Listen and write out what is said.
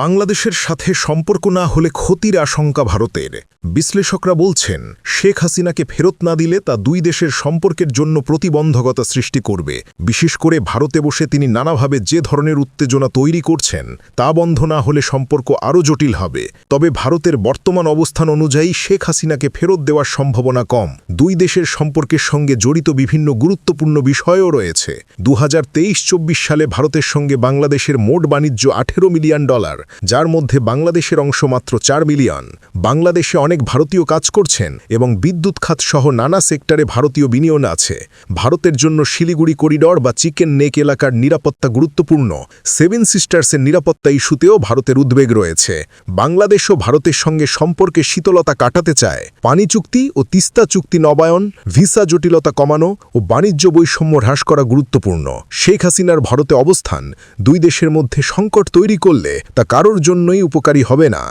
বাংলাদেশের সাথে সম্পর্ক না হলে ক্ষতির আশঙ্কা ভারতের। বিশ্লেষকরা বলছেন, শেখ হাসিনাকে ফেরত না দিলে তা দুই দেশের সম্পর্কের জন্য প্রতিবন্ধকতা সৃষ্টি করবে। বিশেষ করে ভারতে বসে তিনি নানাভাবে যে ধরনের উত্তেজনা তৈরি করছেন, তা বন্ধ না হলে সম্পর্ক আরও জটিল হবে। তবে ভারতের বর্তমান অবস্থান অনুযায়ী শেখ হাসিনাকে ফেরত দেওয়ার সম্ভাবনা কম। দুই দেশের সম্পর্কের সঙ্গে জড়িত বিভিন্ন গুরুত্বপূর্ণ বিষয়ও রয়েছে। দু হাজার সালে ভারতের সঙ্গে বাংলাদেশের মোট বাণিজ্য আঠেরো মিলিয়ন ডলার যার মধ্যে বাংলাদেশের অংশ মাত্র চার মিলিয়ন। বাংলাদেশে অনেক ভারতীয় কাজ করছেন এবং বিদ্যুৎ খাত সহ নানা সেক্টরে ভারতীয় বিনিয়োগ আছে। ভারতের জন্য শিলিগুড়ি করিডর বা চিকেন নেক এলাকার নিরাপত্তা গুরুত্বপূর্ণ। সেভেন সিস্টার্সের নিরাপত্তা ইস্যুতেও ভারতের উদ্বেগ রয়েছে। বাংলাদেশও ভারতের সঙ্গে সম্পর্কে শীতলতা কাটাতে চায়। পানি চুক্তি ও তিস্তা চুক্তি নবায়ন, ভিসা জটিলতা কমানো ও বাণিজ্য বৈষম্য হ্রাস করা গুরুত্বপূর্ণ। শেখ হাসিনার ভারতে অবস্থান দুই দেশের মধ্যে সংকট তৈরি করলে তা কারোর জন্যই উপকারী হবে না।